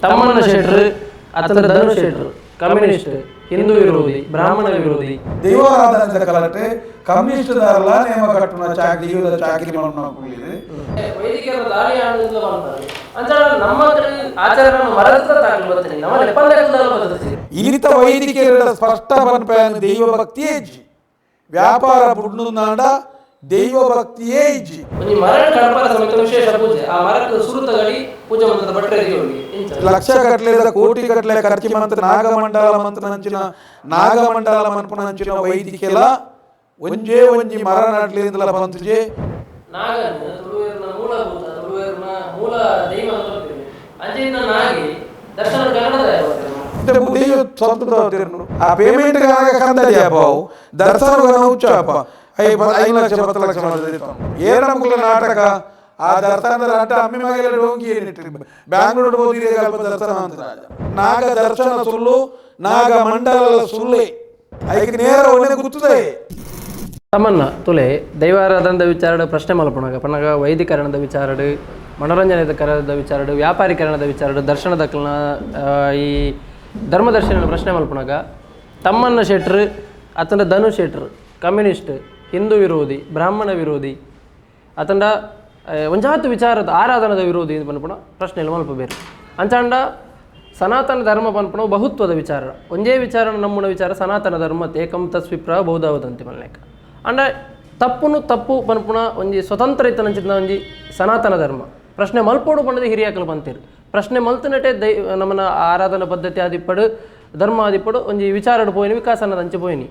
ತಮ್ಮಣ್ಣ ಶೆಟ್ರು ಅಥವಾ ಧನು ಶೆಟ್ರು ಕಮ್ಯುನಿಸ್ಟ್ ಹಿಂದೂ ವಿರೋಧಿ ಬ್ರಾಹ್ಮಣ ವಿರೋಧಿ. ದೈವಾರಾಧನೆ ಕಲಟೆ ಕಮ್ಯುನಿಸ್ಟ್ದಾರಲ್ಲ ನೇಮ ಕಟ್ಟುನ ಚಾಕರಿ ಜೀವದ ಚಾಕರಿ ಕುಳ್ಳಿದೆ ವೈದಿಕರ ದಾಳಿ ಬಂತಾರೆ ಅಂತ ನಮ್ಮ ಮರತ್ರ ತಾಕಲು ಬರ್ತೀನಿ ನಮ್ಮ ನೆಪಂದಕಲ್ದಲ್ಲ ಬರ್ತದೆ. ಇರಿತ ವೈದಿಕರ ಸ್ಪಷ್ಟ ಪನ್ಪಯನ ದೈವ ಭಕ್ತಿಯೇ ವ್ಯಾಪಾರ ಬುಡ್ನು ನಾಡ ದೈವ ಭಕ್ತಿಯೇ ಇಜ್ಜಿ ಲಕ್ಷ ಗಟ್ಟಲೆ ಕೋಟಿ ಗಟ್ಟಲೆ ಖರ್ಚು ಮಂತ್ರ ನಾಗಮಂಡಲ ಮಂತ್ರ ನಂಚಿನ ನಾಗಮಂಡಲ ಮಂತ್ರ ನಂಚಿನ ವೈದಿಕೆಲ ಒಂಜೇ ಒಂಜಿ ಮರ ನಾಟ್ಲಿಂದಲ ಬಂತುಜೆ ಆ ಪೇಮೆಂಟ್ ಬಾವು ದರ್ಶನ ಉಚ್ಚಪ್ಪ. ಐ ಐದು ಲಕ್ಷ ಹತ್ತು ಲಕ್ಷ ಏರಮುಲ ನಾಟಕ. ಆ ದರ್ಶನದ ಅಡ್ಡ ಅಮ್ಮಿ ಮಗಲ ಡೋಂಗಿ ಏನಿಟ್ಟಿರಿ ಬ್ಯಾಂಗ್ಳೂರು ಹೋಗಿರಿ ಅಲ್ಪ ದರ್ಶನ ಅಂತ. ನಾಗ ದರ್ಶನ ಸುಳ್ಳು, ನಾಗ ಮಂಡಲ ಸುಳ್ಳೆ. ಐದು ನೇರ ಒಳ್ಳೆ ಗುತ್ತದೆ. ತಮ್ಮನ್ನ ತುಲೆ ದೈವಾರಾಧನದ ವಿಚಾರಡು, ಪ್ರಶ್ನೆ ಪನಗ ಪನ್ನಗ ವೈದಿಕರಣದ ವಿಚಾರಡು, ಮನೋರಂಜನೆದ ಕರಣದ ವಿಚಾರಡು, ವ್ಯಾಪಾರೀಕರಣದ ವಿಚಾರಡು, ದರ್ಶನದ ಈ ಧರ್ಮದರ್ಶನ ಪ್ರಶ್ನೆ ಮಲ್ಪಣಗ, ತಮ್ಮನ್ನ ಶೆಟ್ರು ಅತಂಡ ಧನು ಶೆಟ್ರು, ಕಮ್ಯುನಿಸ್ಟ್ ಹಿಂದೂ ವಿರೋಧಿ, ಬ್ರಾಹ್ಮಣ ವಿರೋಧಿ ಅತಂಡ ಒಂಜಾತ್ ವಿಚಾರದ ಆರಾಧನದ ವಿರೋಧಿ ಅಂತ ಪನ್ಪುಣ ಪ್ರಶ್ನೆಯಲ್ಲಿ ಮಲ್ಪ ಬೇರೆ. ಅಂಚಾಂಡ ಸನಾತನ ಧರ್ಮ ಪನ್ಪುಣ ಬಹುತ್ವದ ವಿಚಾರ. ಒಂದೇ ವಿಚಾರ ನಮ್ಮುನ ವಿಚಾರ ಸನಾತನ ಧರ್ಮ ಏಕಂ ತಸ್ವಿಪ್ರ ಬಹುದಾವದಂತಿ ಮಲ್ಲೇಕ. ಅಂಡ ತಪ್ಪುನು ತಪ್ಪು ಪನ್ಪುಣ ಒಂಜಿ ಸ್ವತಂತ್ರ ಇತ್ತನಂಚಿನ ಒಂಜಿ ಸನಾತನ ಧರ್ಮ. ಪ್ರಶ್ನೆ ಮಲ್ಪೋಡು ಪಂಡದ ಹಿರಿಯಾಕಲು ಬಂತೀರಿ ಪ್ರಶ್ನೆ ಮಲ್ತನಟೆ ದೈ, ನಮ್ಮನ ಆರಾಧನಾ ಪದ್ಧತಿ ಆದಿಪ್ಪಡು, ಧರ್ಮ ಆದಿಪ್ಪಡು ಒಂಜಿ ವಿಚಾರಡು ಪೋಯಿನಿ, ವಿಕಾಸನದ ಅಂಚೆ ಪೋಯಿನಿ.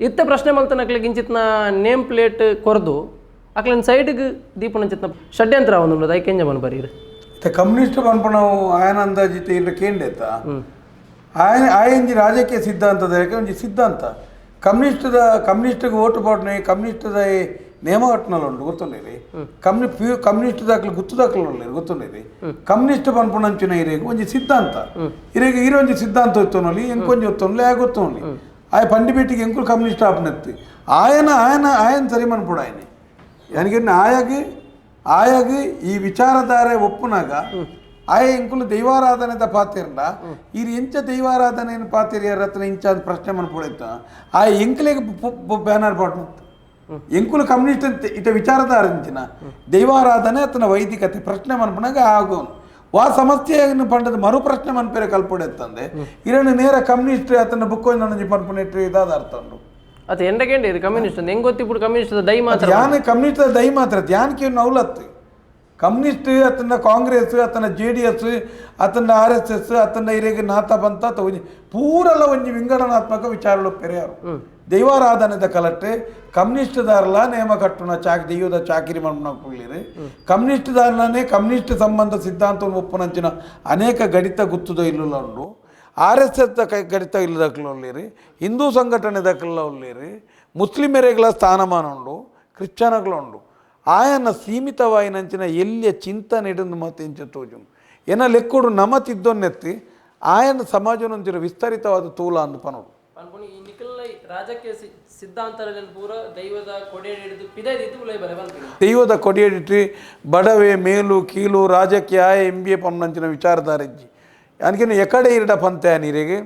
ಇತ್ತ ಪ್ರಶ್ನೆ ಮಲ್ತನಕ್ಲಿಗೆ ಇಂಚಿತ್ನ ನೇಮ್ ಪ್ಲೇಟ್ ಕೊರ್ದು ಅಕ್ಲಿನ ಸೈಡ್ಗೆ ದೀಪನಂಚಿತ್ನ ಷಡ್ಯಂತ್ರ ಒಂದು ಐಕೆಂಜ ಮನ ಬರೀರಿ? ಕಮ್ಯುನಿಸ್ಟ್ ಪನ್ಪಣವು ಆಯನ ಅಂದಾಜಿತೆ ಇಲ್ಲ ಕೇಂಡೆತ ಆಯನ ಆಯಂಜಿ ರಾಜಕೀಯ ಸಿದ್ಧಾಂತದ ಯಾಕೆ ಒಂಜಿ ಸಿದ್ಧಾಂತ. ಕಮ್ಯುನಿಸ್ಟ್ದ ಕಮ್ಯುನಿಸ್ಟ್ಗೆ ಓಟು ಪಾಡ್ನೆ ಕಮ್ಯುನಿಸ್ಟ್ದ ನೇಮ ಘಟನಲ್ಲಿ ಉಂಟು ಗೊತ್ತುಂಡಿರಿ ಕಮ್ಯುನಿ ಪ್ಯೂ ಕಮ್ಯುನಿಸ್ಟ್ ದಾಖಲೆ ಗುತ್ತು ದಾಖಲೆ ಉಳ್ಳಿರಿ ಗೊತ್ತುಂಡಿರಿ ಕಮ್ಯುನಿಸ್ಟ್ ಪನ್ಪುಣಂಚಿನ ಇರೇಗ ಒಂದು ಸಿದ್ಧಾಂತ. ಇರೇಗ ಒಂದು ಸಿದ್ಧಾಂತ ಹೊತ್ತೋನಲ್ಲಿ ಎಂಕೊಂಜಿ ಹೊತ್ತೋನ್ಲಿ ಆ ಗೊತ್ತೋನ್ಲಿ ಆಯ ಪಂಡಿಬೇಟಿಗೆ ಎಂಕುಲು ಕಮ್ಯುನಿಸ್ಟ್ ಆಪನೆತ್ತಿ ಆಯನ ಆಯನ ಆಯನ ಸರಿ ಮನ್ಪುಡ ಆಯ್ನೆ ನನಗೆ ಆಯಾಗಿ ಆಯಾಗಿ ಈ ವಿಚಾರಧಾರೆ ಒಪ್ಪುನಾಗ ಆಯ ಇಂಕುಲು ದೈವಾರಾಧನೆದ ಪಾತಿರ್ಲ ಇರು ಎಂಚ ದೈವಾರಾಧನೆ ಪಾತಿರಿಯರ ಹತ್ರ ಇಂಚ ಅಂತ ಪ್ರಶ್ನೆ ಮನ್ಪುಡೈತ ಆ ಎಂಕಲಿಗೆ ಬ್ಯಾನರ್ ಪಾಡ್ನ ಎಂಕುಲು ಕಮ್ಯುನಿಸ್ಟ್ ಅಂತ ಇತ ವಿಚಾರಧಾರ ಇಂಚಿನ ದೈವಾರಾಧನೆ ಅತನ ವೈದಿಕತೆ ಪ್ರಶ್ನೆ ಮನ್ಪುನಾಗ ಆಗೋನು ಆ ಸಮಸ್ಯೆಯನ್ನು ಪಂಡದ ಮರುಪ್ರಶ್ನೆ ಮನ್ಪೇರೆ ಕಲ್ಪೊಡೆತ್ತಂದೆ ಇರಣ್ಣ ನೇರ ಕಮ್ಯುನಿಸ್ಟ್ ಅತನ ಬುಕ್ ನನಗೆ ಪನ್ಪುನೆಟ್ರಿ ಇದಾದ ಅರ್ಥಂಡು ಅತ ಎಂಡಗೇಂಡೆ ಇದು ಕಮ್ಯುನಿಸ್ಟ್ ಹೆಂಗ್ ಗೊತ್ತಿ ಇಪ್ಪುಡು ಕಮ್ಯುನಿಸ್ಟ್ ದೈ ಮಾತ್ರ ಯಾನ ಕಮ್ಯುನಿಸ್ಟ್ ದೈ ಮಾತ್ರ ಯಾನ್ಕೆ ನೌಲತ್ತು ಕಮ್ಯುನಿಸ್ಟ್ ಅತನ ಕಾಂಗ್ರೆಸ್ ಅತನ ಜೆ ಡಿ ಎಸ್ ಅತನ ಆರ್ ಎಸ್ ಎಸ್ ಅತನ ಇರೆಗೆ ನಾತ ಬಂತ ಪೂರಲ್ಲ ಒಂಜಿ ವಿಂಗಡನಾತ್ಮಕ ವಿಚಾರಗಳು ಪೆರೆಯರು. ದೈವಾರಾಧನೆದ ಕಲಟ್ಟೆ ಕಮ್ಯುನಿಸ್ಟ್ ದಾರಲ ನೇಮ ಕಟ್ಟುನ ಚಾಕ್, ದೈವದ ಚಾಕಿರಿ ಕಮ್ಯುನಿಸ್ಟ್ ದಾರನೇ ಕಮ್ಯುನಿಸ್ಟ್ ಸಂಬಂಧ ಸಿದ್ಧಾಂತವನ್ನು ಒಪ್ಪನಂಚಿನ ಅನೇಕ ಗಣಿತ ಗುತ್ತುದ ಇಲ್ಲ ಉಂಡು ಆರ್ ಎಸ್ ಎಸ್ ಕೈ ಗಣಿತ ಇಲ್ಲದಕ್ಕಲ್ಲಿ ಹಿಂದೂ ಸಂಘಟನೆ ದಕ್ಕಲ್ಲ ಉಳ್ಳೇರಿ ಸ್ಥಾನಮಾನ ಉಂಡು ಕ್ರಿಶ್ಚನಗಳುಂಡು ಆಯನ ಸೀಮಿತವಾಯಿನಂಚಿನ ಎಲ್ಲಿಯ ಚಿಂತನೆ ಇಡಂದು ಮತ್ತೆ ಇಂಚ ತೋಜು ಏನ ಲೆಕ್ಕುಡು ನಮತಿದ್ದೊನ್ನೆತ್ತಿ ಆಯನ ಸಮಾಜನೊಂದಿರ ವಿಸ್ತರಿತವಾದ ತೂಲ ಅಂದು ಪನೋಡು ಅನ್ಕೊಂಡು ಈ ನಿಖಿಲ್ನ ರಾಜಕೀಯ ಸಿ- ಸಿದ್ಧಾಂತದಲ್ಲಿ ಪೂರ ದೈವದ ಕೊಡೆ ಹಿಡಿದು ಪಿದೈದಿದ್ದು ಉಲೈ ಬರೆ ಬಂತೀನಿ ದೈವದ ಕೊಡಿಯಡಿಟ್ಟು ಬಡವೆ ಮೇಲು ಕೀಲು ರಾಜಕೀಯ ಎಂ ಬಿ ಎ ಪಂಪನಂಚಿನ ವಿಚಾರಧಾರೆಜ್ಜಿ ಅದಕ್ಕಿಂತ ಎಕಡೆ ಇರಡ ಪಂತೆ ನೀರಿಗೆ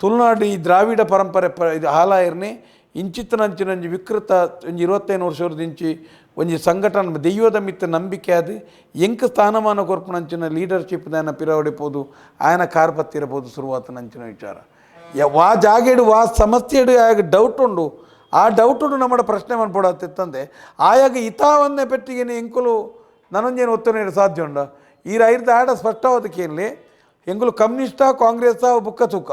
ತುಳುನಾಡು ಈ ದ್ರಾವಿಡ ಪರಂಪರೆ ಪ ಇದು ಹಾಲಾಯರ್ನೆ ಇಂಚಿತ್ತನಂಚಿನಂಜಿ ವಿಕೃತ ಒಂಜಿ ಇರುವತ್ತೈದು ವರ್ಷದಿಂಚಿ ಒಂಜಿ ಸಂಘಟನೆ ದೈವದ ಮಿತ್ತ ನಂಬಿಕೆ ಅದು ಎಂಕ ಸ್ಥಾನಮಾನ ಕೊರ್ಪುನಂಚಿನ ಲೀಡರ್ಶಿಪ್ ದಾನ ಪಿರವಡಿಪೋದು ಆಯನ ಕಾರ್ಪತ್ತಿರಬಹುದು ಶುರುವಾತನಂಚಿನ ವಿಚಾರ ಯ- ವಾ ಜಾಗೇಡು, ವಾ ಸಮಸ್ಯೆಡು ಆಗ ಡೌಟ್ ಉಂಡು ಆ ಡೌಟ್ ಉಂಡು ನಮ್ಮ ಪ್ರಶ್ನೆ ಮನ್ಪಡತ್ತಿತ್ತಂದೆ ಆಯಾಗ ಇತಾವನ್ನೇ ಪೆಟ್ಟಿಗೆನೆ ಎಂಕುಲು ನನೊಂಜೇನು ಒತ್ತು ನೀಡ ಸಾಧ್ಯ ಉಂಡ? ಈ ರೈತ ಆಡ ಸ್ಪಷ್ಟವಾದಕ್ಕೇನಲಿ ಎಂಕುಲು ಕಮ್ಯುನಿಸ್ಟ, ಕಾಂಗ್ರೆಸ್ಸ, ಬುಕ್ಕ ತುಕ್ಕ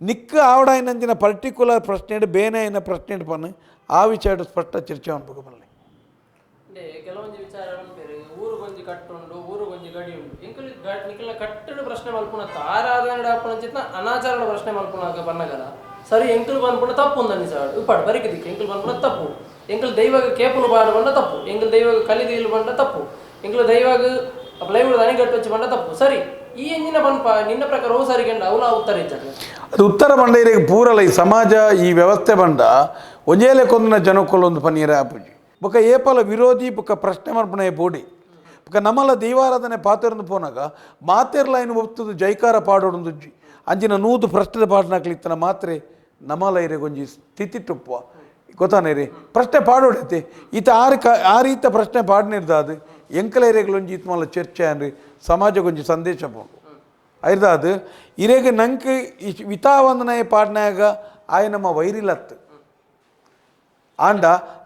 ನಿಕ್ಕ ಆವಡ ನಂಜಿನ ಪರ್ಟಿಕ್ಯುಲರ್ ಪ್ರಶ್ನೆ ಬೇನೆ ಏನ ಪ್ರಶ್ನೆ ಪನ್. ಆ ವಿಚಾರ ಸ್ಪಷ್ಟ ಚರ್ಚೆ ಅನ್ಬೇಕು అంటే ಕೆಲವೊಂದು ವಿಚಾರ ಕಟ್ಟುಂಡು, ಊರು ಒಂಜಿ ಗಡಿ ಉಂಡು. ಇಂಕಲಿ ನಿಖಿಲ ಕಟ್ಟಡು ಪ್ರಶ್ನೆ ಮಲ್ಪುನತ್ತ ಆರಾಧನೆ ಆಪುನಂಚಿತ್ನ ಅನಾಚಾರಣ ಪ್ರಶ್ನೆ ಮಲ್ಪುನಾಗ ಬನ್ನಗಲ ಸರಿ ಎಂಕಲು ಬಂದ್ಪುಣ ತಪ್ಪು ಉಂದನಿ ಸಾಡು ಇಪ್ಪಡು ಬರಿಕದಿಕ್ಕೆ. ಎಂಕಲು ಬಂದ್ಪುಣ ತಪ್ಪು. ಎಂಕಲು ದೈವಾಗ ಕೇಪುಲು ಬಾಡು ಬಂಡ ತಪ್ಪು. ಎಂಕಲು ದೈವಾಗ ಕಲಿದೀಲು ಬಂಡ ತಪ್ಪು. ಎಂಕಲು ದೈವಾಗ ಪ್ಲೈವುಡ್ ಅಣೆಗಟ್ಟು ವಚ್ಚಿ ಬಂಡ ತಪ್ಪು. ಸರಿ, ಈ ಎಂಜಿನ ಬನ್ಪ ನಿನ್ನ ಪ್ರಕಾರ ಓ ಸರಿ ಗಂಡ ಉತ್ತರ ಇಚ್ಚಾಗ ಅದು ಉತ್ತರ ಬಂಡ ಪೂರಲ ಈ ಸಮಾಜ, ಈ ವ್ಯವಸ್ಥೆ ಬಂಡ, ಒಂಜೇಲೆ ಕೊಂದಿನ ಜನಕ್ಕೊಲ್ಲೊಂದು ಪನ್ನೀರ ಆಪುಜಿ. ಬೊಕ ಏಪಲ ವಿರೋಧಿ ಬೊಕ ಪ್ರಶ್ನೆ ಮಾಡ್ಪಣ ಬೋಡಿ. ಬೊಕ ನಮ್ಮಲ ದೈವಾರಾಧನೆ ಪಾತೆರ್ನು ಪೋನಾಗ ಮಾತೆರ್ಲ ಏನು ಒತ್ತುದು ಜೈಕಾರ ಪಾಡೋಡು ಅಂಜಿನ ನೂದು ಪ್ರಶ್ನೆ ಪಾಡ್ನಾಕ್ಲಿತ್ತನ ಮಾತ್ರೆ ನಮಲ ಇರೆ ಒಂಜಿ ಸ್ಥಿತಿ ಟುಪ್ಪ ಗೊತ್ತಾನೆ ರೀ ಪ್ರಶ್ನೆ ಪಾಡೋಡೈತೆ. ಈತ ಆರು ಕ ಆ ರೀತ ಪ್ರಶ್ನೆ ಪಾಡ್ನಿರ್ದಾದು. ಎಂಕಲ ಇರೆಗಳೊಂಜಿ ಇತ್ ಮಲ್ಲ ಚರ್ಚೆ ಅನ್ರಿ ಸಮಾಜಗೊಂಜಿ ಸಂದೇಶ ಪೋಂಡು. ಐರ್ದಾದು, ಇರೆಗ್ ನಂಗೆ ವಿತಾವಂದನಾಯ ಪಾಡ್ನಾಗ ಆಯ ನಮ್ಮ ವೈರಿಲತ್ತು. ಆಂಡ,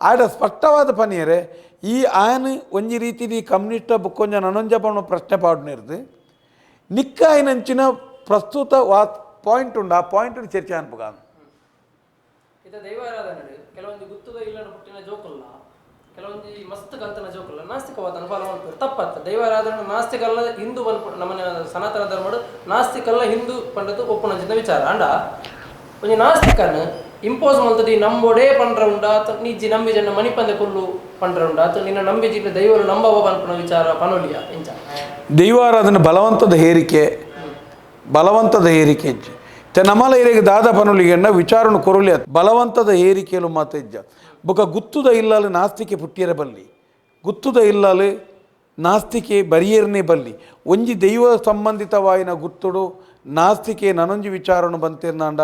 ಆಡ ಸ್ಪಷ್ಟವಾದ ಪನಿಯರೆ ಈ ಆಯನ ಒಂಜಿ ರೀತಿಲಿ ಕಮ್ಯುನಿಸ್ಟ ಬುಕ್ಕೊಂಜ ನನೊಂಜ ಪಣ ಪ್ರಶ್ನೆ ಪಾಡ್ನಿರ್ದು ನಿಕ್ಕ ಪ್ರಸ್ತುತ ವಾ ಪಾಯಿಂಟ್ ಉಂಡು, ಆ ಪಾಯಿಂಟ್ ಚರ್ಚೆ ಅನ್ಪಗಾನು ಇತ ದೈವಾರಾಧನೆ ಕೆಲವೊಂದು ಗುತ್ತುದ ಇಲ್ಲನ ಹುಟ್ಟಿನ ಜೋಕಲ್ಲ, ಕೆಲವೊಂದು ಮಸ್ತ್ ಕಲ್ತನ ಜೋಕಲ್ಲ, ನಾಸ್ತಿಕವಾದ ಅನುಭವ ಮಾಡ್ತಾರೆ ತಪ್ಪತ್ತ ದೈವಾರಾಧನೆ ನಾಸ್ತಿಕಲ್ಲ ಹಿಂದೂ ಬಂದ್ಬಿಟ್ಟು ನಮ್ಮನೆ ಸನಾತನ ಧರ್ಮಡು, ನಾಸ್ತಿಕಲ್ಲ ಹಿಂದೂ ಪಂಡದು ಒಪ್ಪುನಂಚಿನ ವಿಚಾರ. ಅಂಡ, ಒಂಜಿ ನಾಸ್ತಿಕನ್ ಇಂಪೋಸ್ ಮಲ್ತದಿ ನಂಬೋಡೇ ಪಂಡ್ರ ಉಂಡ ನೀ ನಿಜ್ಜಿ ನಂಬಿ ಜನ ಮಣಿಪಂದೆ ಕುಲ್ಲು ದೈವಾರಾಧನೆ ಬಲವಂತದ ಹೇರಿಕೆ ಬಲವಂತದ ಹೇರಿಕೆ ಇಜ್ಜ. ನಮಲ ದಾದ ದಾದ ಪನುಲಿಗೆಂಡ ವಿಚಾರನು ಕೊರಲಿ ಬಲವಂತದ ಹೇರಿಕೆಲು ಮಾತ ಇಜ್ಜ. ಬೊಕ ಗುತ್ತುದ ಇಲ್ಲಾಲು ನಾಸ್ತಿಕೆ ಪುಟ್ಟಿಯರ ಬಲ್ಲಿ. ಗುತ್ತುದ ಇಲ್ಲಾಲು ನಾಸ್ತಿಕೆ ಬರಿಯರ್ನೇ ಬಲ್ಲಿ. ಒಂಜಿ ದೈವ ಸಂಬಂಧಿತವಾಯಿನ ಗುತ್ತುಡು ನಾಸ್ತಿಕೆ ನನೊಂಜಿ ವಿಚಾರನು ಬಂತಿರ್ನಾಂಡ.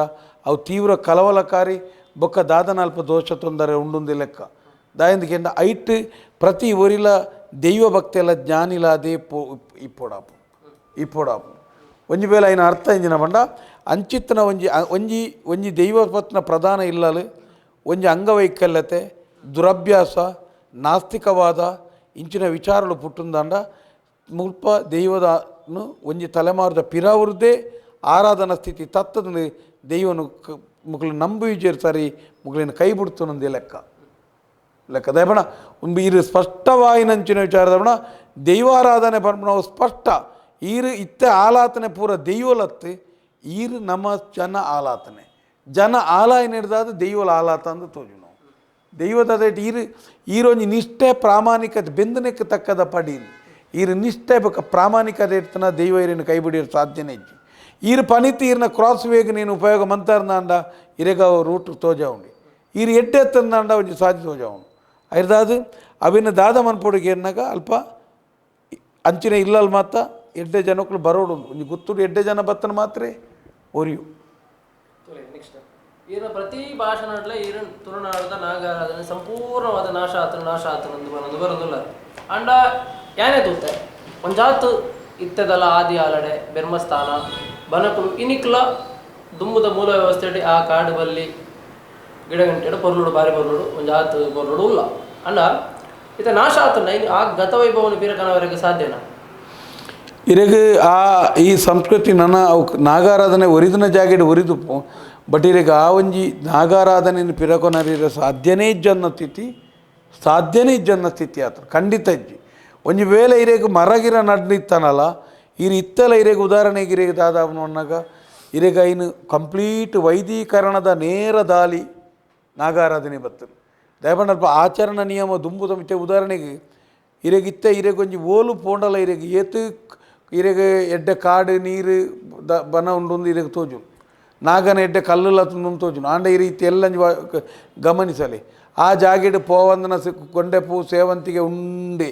ಅವು ತೀವ್ರ ಕಲವಲಕಾರಿ ಬೊಕ್ಕ ದಾದನಲ್ಪ ದೋಷ ತೊಂದರೆ ಉಂಡುಂದಿ ಲೆಕ್ಕ. ಐಟ್ ಪ್ರತಿ ಒರಿಲ ದೈವ ಭಕ್ತಿಯೆಲ್ಲ ಜ್ಞಾನಿಲಾದೇ ಪೋ ಇಪ್ಪೊಡಾಪು ಇಪ್ಪೊಡಾಪು ಒಂಜಿ ವೇಳೆ ಐನ ಅರ್ಥ ಇಂಜಿನ ಪಂಡ. ಅಂಚಿತ್ತನ ಒಂಜಿ ಒಂಜಿ ಒಂಜಿ ದೈವಪತ್ನ ಪ್ರಧಾನ ಇಲ್ಲಲು ಒಂಜಿ ಅಂಗವೈಕಲ್ಯತೆ, ದುರಭ್ಯಾಸ, ನಾಸ್ತಿಕವಾದ ಇಂಚಿನ ವಿಚಾರಗಳು ಪುಟ್ಟುಂದಾಂಡ ಮುಲ್ಪ ದೈವದನು ಒಂಜಿ ತಲೆಮಾರದ ಪಿರಾವೃದ್ದೇ ಆರಾಧನಾ ಸ್ಥಿತಿ ತತ್ತದ ದೈವನು ಕ, ಮುಗ್ಲು ನಂಬಿ ಸರಿ ಮುಗ್ಲಿನ ಕೈ ಬಿಡ್ತು ಲೆಕ್ಕ. ಲೆಕ್ಕ ದಯಪಣ ಒಂದು ಇರು ಸ್ಪಷ್ಟವಾಯಿನಂಚಿನ ವಿಚಾರದವಣ ದೈವಾರಾಧನೆ ಪರ್ಪಣ ಸ್ಪಷ್ಟ. ಈರು ಇತ್ತೆ ಆಲಾತನೆ ಪೂರ ದೈವಲತ್ತು. ಈರು ನಮ್ಮ ಜನ ಆಲಾತನೆ. ಜನ ಆಲಾಯನ ಹಿಡ್ದಾದ ದೈವಲ ಆಲಾತ ಅಂತ ತೋಜು ನಾವು ದೈವದ ದೈಟ್ ಈರು ಈರೊಂಜಿ ನಿಷ್ಠೆ ಪ್ರಾಮಾಣಿಕತೆ ಬೆಂದನೆಕ್ಕೆ ತಕ್ಕದ ಪಡಿ. ಈರು ನಿಷ್ಠೆ ಬಕ ಪ್ರಾಮಾಣಿಕತೆ ಇರ್ತನ ದೈವ ಇರಿನ ಕೈ ಬಿಡಿರೋ ಸಾಧ್ಯನೇ ಇಜ್ಜಿ. ಈರು ಪನಿತಿ ಈರಿನ ಕ್ರಾಸ್ ವೇಗ್ ನೀನು ಉಪಯೋಗ ಮಂತಾರ್ನಾಂಡ. ಇರೆಗ ರೂಟ್ ತೋಜ ಉಂಡಿ ಈರು ಎಡ್ಡೆ ಎತ್ತಂದಾಂಡ ಒಂಜಿ ಸಾಧ್ಯ ತೋಜ ಉಂಡು ಐರ್ದಾದು, ಅವಿನ ದಾದ ಮನ್ಪೊಡಿಗೆ ಏನಾಗ ಅಲ್ಪ ಅಂಚಿನ ಇಲ್ಲಲ್ ಮಾತ ಎಡ್ಡೆ ಜನಕ್ಕಳು ಬರೋಡು ಒಂಜಿ ಗೊತ್ತು ಎಡ್ಡೆ ಜನ ಬತ್ತನ ಮಾತ್ರ? ಒರಿಯು. ಈರಿನ ಪ್ರತಿ ಭಾಷಣಡ್ಲ ಈರನ್ ತುಳುನಾಡದ ನಾಗಾರಾಧನೆ ಸಂಪೂರ್ಣವಾದ ನಾಶ ಆತನ ನಾಶ ಆತನ ಒಂದು ಬರೋದು ಬರೋದಿಲ್ಲ. ಅಂಡ ಯಾನೇ ತೂತೆ ಒಂಜಾತು ಇತ್ತದಲ್ಲ ಆದಿ ಆಲಡೆ, ಬೆರ್ಮಸ್ಥಾನ ಬನಕುಲು ಇನಿಕ್ಲ ದುಮ್ಮದ ಮೂಲ ವ್ಯವಸ್ಥೆ ಆ ಕಾಡು ಬಲ್ಲಿ ಗಿಡ ಗಂಟೆಡು ಬಾರಿ ಬಾರಿ ಒಂದು ಒಂಜಾತು ಪೊರ್ಲುಡು ಉಲ್ಲ ಅಲ್ಲ, ಇತ ನಾಶ ಆತನ ಆ ಗತ ವೈಭವನ ಬೀರಕನವರೆಗೆ ಸಾಧ್ಯನ? ಇರೆಗ್ ಆ ಈ ಸಂಸ್ಕೃತಿ ನನ್ನ ಅವು ನಾಗಾರಾಧನೆ ಒರಿದಿನ ಜಾಗೆಡ್ ಒರಿದು ಬಟ್ ಇರೆಗ್ ಆ ಒಂಜಿ ನಾಗಾರಾಧನೆ ಪಿರಕೊನರಿರ ಸಾಧ್ಯನೇ ಇಜ್ಜನ್ನ ಸ್ಥಿತಿ, ಸಾಧ್ಯನೇ ಇಜ್ಜನ್ನ ಸ್ಥಿತಿ ಆತ, ಖಂಡಿತ ಇಜ್ಜಿ. ಒಂಜಿ ವೇಳೆ ಇರೆಗ್ ಮರಗಿರ ನಡ್ನಿತ್ತನಲ್ಲ ಇರು ಇತ್ತಲ ಇರೆಗ್ ಉದಾಹರಣೆಗೆ ಇರೆಗ್ ದಾದಾವನು ಅನ್ನಾಗ ಇರೆಗ ಇನ್ನು ಕಂಪ್ಲೀಟ್ ವೈದೀಕರಣದ ನೇರ ದಾಳಿ ನಾಗಾರಾಧನೆ ಬರ್ತದೆ ದಯಪಂಡಲ್ಪ ಆಚರಣ ನಿಯಮ ದುಂಬುದ ಮಿತ್ತೆ ಉದಾಹರಣೆಗೆ ಇರೆಗಿತ್ತ ಇರೆಗೊಂಜಿ ಓಲು ಪೋಂಡಲ ಇರೆಗ್ ಏತು ಇರೆಗ್ ಎಡ್ಡೆ ಕಾಡು ನೀರು ದ ಬನ ಉಂಡು ಇರೆಗ್ ತೋಜು ನಾಗನ ಎಡ್ಡೆ ಕಲ್ಲುಲ ತುಂಡು ತೋಜುನು ಆಂಡ ಈ ರೀತಿ ಎಲ್ಲ ಗಮನಿಸಲಿ ಆ ಜಾಗೆಡ್ ಪೋವಂದನ ಸಿ- ಗೊಂಡೆ ಪೂ ಸೇವಂತಿಗೆ ಉಂಡೆ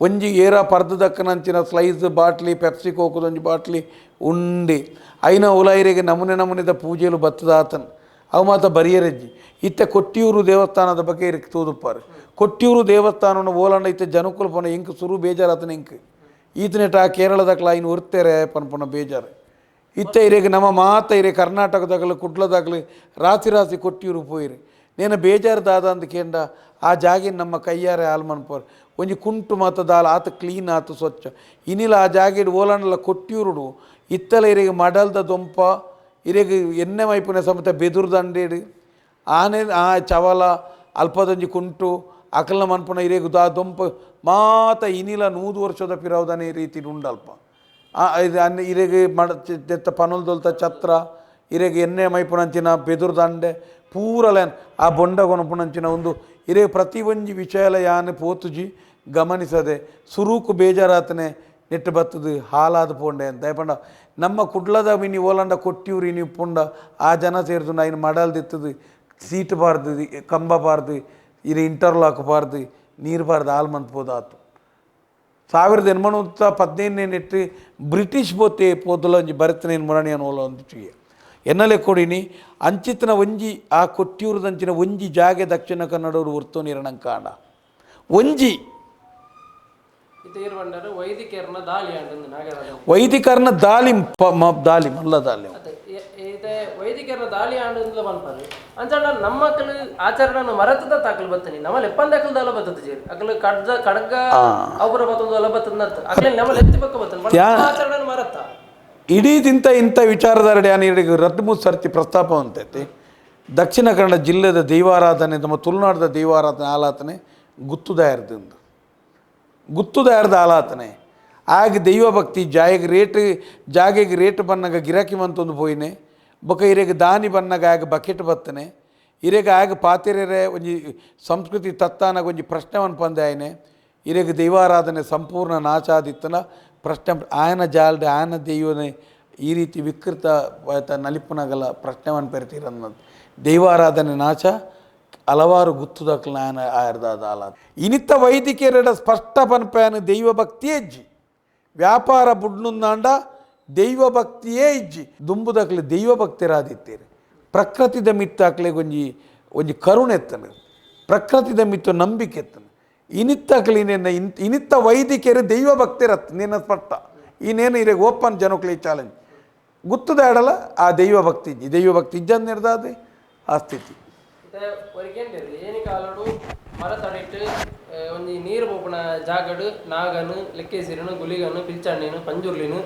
ಒಂಜಿ ಏರ ಪರ್ದದಕ್ಕನಂಚಿನ ಸ್ಲೈಸ್ ಬಾಟ್ಲಿ ಪೆಪ್ಸಿ ಕೋಕುದೊಂಜಿ ಬಾಟ್ಲಿ ಉಂಡೆ ಐನ ಉಲಾಯಿರೆಗೆ ನಮೂನೆ ನಮೂನೆದ ಪೂಜೆಲು ಬತ್ತದ ಆತನ್ ಅವು ಮಾತ ಬರಿಯರಜ್ಜಿ ಇತ್ತೆ ಕೊಟ್ಟಿಯೂರು ದೇವಸ್ಥಾನದ ಬಗ್ಗೆ ಇರಕ್ಕೆ ತೂದುಪ್ಪಾರು. ಕೊಟ್ಟಿಯೂರು ದೇವಸ್ಥಾನವನ್ನು ಓಲಂಡ ಇತ್ತೆ ಜನಕುಲ್ ಪೋನ ಇಂಕ್ ಸುರು ಬೇಜಾರಾತನ ಇಂಕ್. ಈತನೆಟ ಕೇರಳದಕ್ಲ ಇನ್ನು ಉರ್ತೆರೆ ಪನ್ಪುನ ಬೇಜಾರು. ಇತ್ತ ಇರೇಗ ನಮ್ಮ ಮಾತ ಇರೇ ಕರ್ನಾಟಕದಾಗಲು, ಕುಡ್ಲದಾಗಲಿ ರಾಸಿ ರಾಸಿ ಕೊಟ್ಟಿಯೂರು ಪೋಯಿರಿ. ನೇನು ಬೇಜಾರು ದಾದ ಅಂತ ಕೇಂದ್ರ ಆ ಜಾಗಿನ ನಮ್ಮ ಕೈಯಾರೆ ಹಾಲು ಮನ್ಪೋರ್ ಒಂಜಿ ಕುಂಟು ಮಾತ ದಾಲ್ ಆತ ಕ್ಲೀನ್ ಆತು ಸ್ವಚ್ಛ. ಇನ್ನಿಲ್ಲ ಆ ಜಾಗೆಡ್ ಓಲಾಂಡಲ ಕೊಟ್ಟಿಯೂರುಡು. ಇತ್ತಲ ಇರೇಗ ಮಡಲ್ದ ದೊಂಪ ಇರೆಗೆ ಎನ್ನೆ ಮೈಪುನ ಸಮೇತ ಬೆದುರು ದಂಡೇಡು. ಆನೆ, ಆ ಚವಲ ಅಲ್ಪದೊಂಜಿ ಕುಂಟು, ಅಕಲ್ನ ಮನ್ಪುನ ಇರೆಗು ದಾ ದೊಂಪ, ಮಾತ ಇನಿಲ ನೂದು ವರ್ಷದ ಪಿರವದನೆ ರೀತಿ ಉಂಡಲ್ಪ. ಇದು ಅನ್ನ ಇರೆಗೆ ಮಡ ದೆತ್ತ ಪನಲ್ ದೊಲ್ತ ಛತ್ರ, ಇರೆಗೆ ಎಣ್ಣೆ ಮೈಪುನಂಚಿನ ಬೆದುರು ದಂಡೆ ಪೂರಲೇನ್ ಆ ಬೊಂಡ ಗೊನಪುನಂಚಿನ ಒಂದು ಇರೆ ಪ್ರತಿ ಒಂಜಿ ವಿಷಯಲ ಯಾನೆ ಪೋತುಜಿ ಗಮನಿಸದೆ, ಸುರೂಕು ಬೇಜಾರಾತನೆ ನೆಟ್ಟು ಬತ್ತದು ಹಾಲಾದ ಪೋಂಡೆ ಅಂತ. ಪಂಡ, ನಮ್ಮ ಕುಡ್ಲದ ಮಿನಿ ಓಲಂಡ ಕೊಟ್ಟಿಯೂರಿ ನೀವು ಪುಂಡ, ಆ ಜನ ಸೇರಿದು ಮಡಲ್ ಮಡಲ್ದಿತ್ತದು ಸೀಟ್ ಬಾರ್ದು, ಕಂಬ ಬಾರ್ದು ಇದು ಇಂಟರ್ಲಾಕ್ ಬಾರ್ದು, ನೀರು ಬಾರ್ದು, ಹಾಲು ಮಂತ್ಬೋದು ಆತು ಸಾವಿರದ ಎಂಬತ್ತ ಪದಿನೈದನೇ ನೆಟ್ಟು ಬ್ರಿಟಿಷ್ ಬೋತೆ ಪೋದಲ ಒಂಜಿ ಭರತನೇನು ಮುರಣಿ ಅನ್ನೋಲ ಒಂದು ಎನ್ನಲೆ ಕೊಡಿನಿ ಅಂಚಿತ್ತಿನ ಒಂಜಿ, ಆ ಕೊಟ್ಟಿಯೂರದಂಚಿನ ಒಂಜಿ ಜಾಗೆ ದಕ್ಷಿಣ ಕನ್ನಡವರು ಹೊರ್ತೋ ಕಾಂಡ ಒಂಜಿ ಮಲ್ಲ ದಾಲಿ ದಾಲಿ ಇ- ಇದೆ ವೈದಿಕರ ದಾಳಿ ಆಂಡು ಬಂದ್ಪಾರು ಅಂಚಂಡ ನಮ್ಮ ಅಕಲು ಆಚರಣೆ ಮರತದ ತಾಕಲು ಬತ್ತನಿ. ಪಂದ್ಯಕ್ಲ ದಾಲ ಬತ್ತದ ಜೇರಿ ಅಕಲು ಕಡ್ದ ಕಡಗ ಅವರ ಬತ್ತದಲ್ಲ ಬತ್ತದ ನತ್ತ ಅಕಲೆ ನಮ್ಮಲ್ಲಿ ಎತ್ತಿ ಪಕ್ಕ ಬತ್ತನ ಆಚರಣೆ ಮರತ ಇಡೀ ದಿಂತ ಇಂಥ ವಿಚಾರಧಾರಣೆ ಯಾನಿಗೆ ರದ್ದು ಮೂರು ಸರ್ತಿ ಪ್ರಸ್ತಾಪ ಅಂತೈತಿ. ದಕ್ಷಿಣ ಕನ್ನಡ ಜಿಲ್ಲೆದ ದೈವಾರಾಧನೆ ನಮ್ಮ ತುಳುನಾಡದ ದೈವಾರಾಧನೆ ಆಲಾತನೆ ಗುತ್ತುದಾಯರ್ದಿಂದ. ಗುತ್ತುದಾಯರ್ದ ಆಲಾತನೆ ಆಗ ದೈವ ಭಕ್ತಿ, ಜಾಯಿಗೆ ರೇಟ್, ಜಾಗೆಗೆ ರೇಟ್ ಬನ್ನಾಗ ಗಿರಾಕಿ ಮಂತೊಂದು ಪೋಯಿನೆ ಬೊಕ ಇರೆಗೆ ದಾನಿ ಬನ್ನಾಗ ಆಗ ಬಕೆಟ್ ಬತ್ತನೆ ಇರೆಗೆ ಆಗ ಪಾತಿರೇ ಒಂಜಿ ಸಂಸ್ಕೃತಿ ತತ್ತಾನಾಗ ಒಂಜಿ ಪ್ರಶ್ನೆವನ್ನು ಪಂದೆ ಆಯ್ನೆ ಇರೆಗೆ ದೈವಾರಾಧನೆ ಸಂಪೂರ್ಣ ನಾಚಾದಿತ್ತನ ಪ್ರಶ್ನೆ ಆಯನ ಜಾಲ್ಡೆ ಆಯನ ದೈವನೆ ಈ ರೀತಿ ವಿಕೃತ ನಲಿಪುನಗಲ ಪ್ರಶ್ನೆವನ್ನು ಪೆರ್ತಿರನ್ನದು. ದೈವಾರಾಧನೆ ನಾಚ ಹಲವಾರು ಗುತ್ತು ಆಯನ ಆಯರ್ದಾದ ಆಲ ಇನಿತ್ತ ವೈದಿಕರ ಸ್ಪಷ್ಟ ಪನ್ಪಯನ ದೈವ ಭಕ್ತಿಯೇ ಇಜ್ಜಿ. ವ್ಯಾಪಾರ ಬುಡ್ನುಂದಾಂಡ ದೈವ ಭಕ್ತಿಯೇ ಇಜ್ಜಿ. ದುಂಬುದಕ್ಲೆ ದೈವ ಭಕ್ತಿರಾದಿತ್ತೀರಿ ಪ್ರಕೃತಿದ ಮಿತ್ತಾಕ್ಲೆ ಒಂಜಿ ಒಂಜಿ ಕರುಣೆ ಪ್ರಕೃತಿ ಪ್ರಕೃತಿದ ಮಿತ್ತು ನಂಬಿಕೆ ಎತ್ತನೆ ಇನಿತ್ತಕ್ಲೆ ನಿನ್ನ ಇನ್- ಇನಿತ್ತ ವೈದಿಕರು ದೈವ ಭಕ್ತಿರತ್ ನಿನ್ನ ಸ್ಪಷ್ಟ. ಇನ್ನೇನು ಇರೋ ಓಪನ್ ಜನಕ್ಲೆ ಚಾಲೆಂಜ್. ಗುತ್ತದಾಡಲ್ಲ ಆ ದೈವ ಭಕ್ತಿ ಇಜ್ಜಿ. ದೈವ ಭಕ್ತಿ ಇಜ್ಜಂದು ಆ ಸ್ಥಿತಿ. ಮತ್ತೆ ಕಾಲಡು ಮರ ತಡಿಟ್ಟು ಒಂಜಿ ನೀರು ಪೋಪುನ ಜಾಗಡು, ನಾಗನು, ಲೆಕ್ಕೇಸಿರನು, ಗುಲಿಗನು, ಪಿಲ್ಚಣ್ಣೀನು, ಪಂಜುರ್ಲಿನು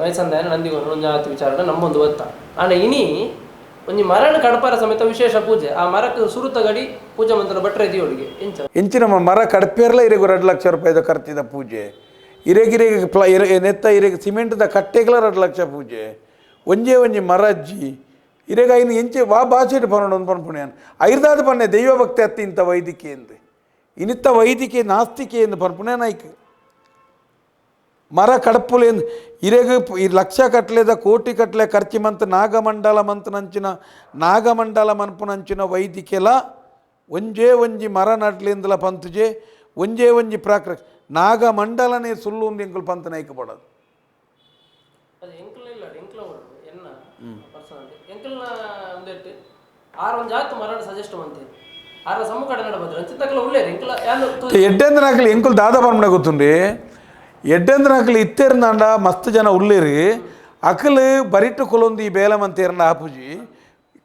ವಯಸ್ಸಂದಾಯನ ನಂದಿಗೊಂಡು ಒಂಜಿ ವಿಚಾರ ವಿಚಾರನ ನಮ್ಮೊಂದು ಒತ್ತ ಆಂಡ ಇನಿ ಒಂಜಿ ಮರಣ ಕಡಪಾರ ಸಮೇತ ವಿಶೇಷ ಪೂಜೆ. ಆ ಮರಕ್ಕೆ ಸುರುತ ಗಡಿ ಪೂಜೆ ಮಂತ್ರ ಭಟ್ರ ಇದೆಯೋಳಿಗೆ ಇಂಚ ಎಂಚಿನ ಮ- ಮರ ಕಡಪೇರ್ಲ ಇರೆಗು ಎರಡು ಲಕ್ಷ ರೂಪಾಯಿದ ಕರ್ತಿದ ಪೂಜೆ. ಇರೆಗಿರೆಗೆ ಪ್ಲ, ಇರೆ, ನೆತ್ತ ಇರೆಗೆ ಸಿಮೆಂಟ್ದ ಕಟ್ಟೆಗಳ ಎರಡು ಲಕ್ಷ ಪೂಜೆ. ಒಂಜೇ ಒಂಜಿ ಮರ ಅಜ್ಜಿ ಇರೆಗ ಇನ್ನು ಎಂಚೆ ವಾ ಬಾಚೆಟ್ ಪನ್ನೊಂದು ಒಂದು ಪನ್ಪುಣ್ಯಾನ್ ಐರ್ದಾದ ಪನ್ನೆ ದೈವ ಭಕ್ತಿ ಅತ್ತಿ ಇಂಥ ವೈದಿಕೆ ಎಂದು. ಇನಿತ್ತ ವೈದಿಕೆ ನಾಸ್ತಿಕೆ ಎಂದು ಪನ್ಪುಣ್ಯಾನ್ ಐಕ್ ಮರ ಕಡಪುಲೆಂದು ಇರೆಗ ಈ ಲಕ್ಷ ಕಟ್ಲೆದ ಕೋಟಿ ಕಟ್ಲೆ ಖರ್ಚು ಮಂತ್ ನಾಗಮಂಡಲ ಮಂತ್ ನಂಚಿನ, ನಾಗಮಂಡಲ ಮನ್ಪುನಂಚಿನ ವೈದಿಕೆಲ ಒಂಜೇ ಒಂಜಿ ಮರ ನಡ್ಲಿಂದಲ ಪಂತುಜೆ ಒಂಜೇ ಒಂಜಿ ಪ್ರಾಕೃ ನಾಗಮಂಡಲನೇ ಸುಳ್ಳು ಒಂದು ಎಂಕುಲು ಪಂತ ನೈಕ ಪಡೋದು ಅದು ಎಂಕಲ್ ಇಲ್ಲ ಎಂಕಲ ಉಂಟು ಎನ್ನ ಪರ್ಸನಲ್ ಎಂಕಲ್ನ ಒಂದೆಟ್ಟು ಆರು ಒಂದು ಜಾತು ಮರಣ ಸಜೆಸ್ಟ್ ಮಾಡ್ತೀನಿ ಆರ ಸಮ್ಮುಖ ನಡ ಬದ್ರ ಅಂಚಿತ್ತಕಲ ಉಳ್ಳೇರಿ ಎಂಕಲ ಯಾನು ಎಡ್ಡೆಂದ್ರ ನಾಕಲಿ ಎಂಕುಲು ದಾದ ಪನ್ಮಣ ಗೊತ್ತುಂಡಿ ಎಡ್ಡೆಂದ್ರ ನಾಕಲಿ ಇತ್ತೇರ್ನಾಂಡ ಮಸ್ತ್ ಜನ ಉಳ್ಳೇರಿ ಅಕಲು ಬರಿಟ್ಟು ಕೊಲೊಂದು ಈ ಬೇಲಮಂತೇರನ ಆಪುಜಿ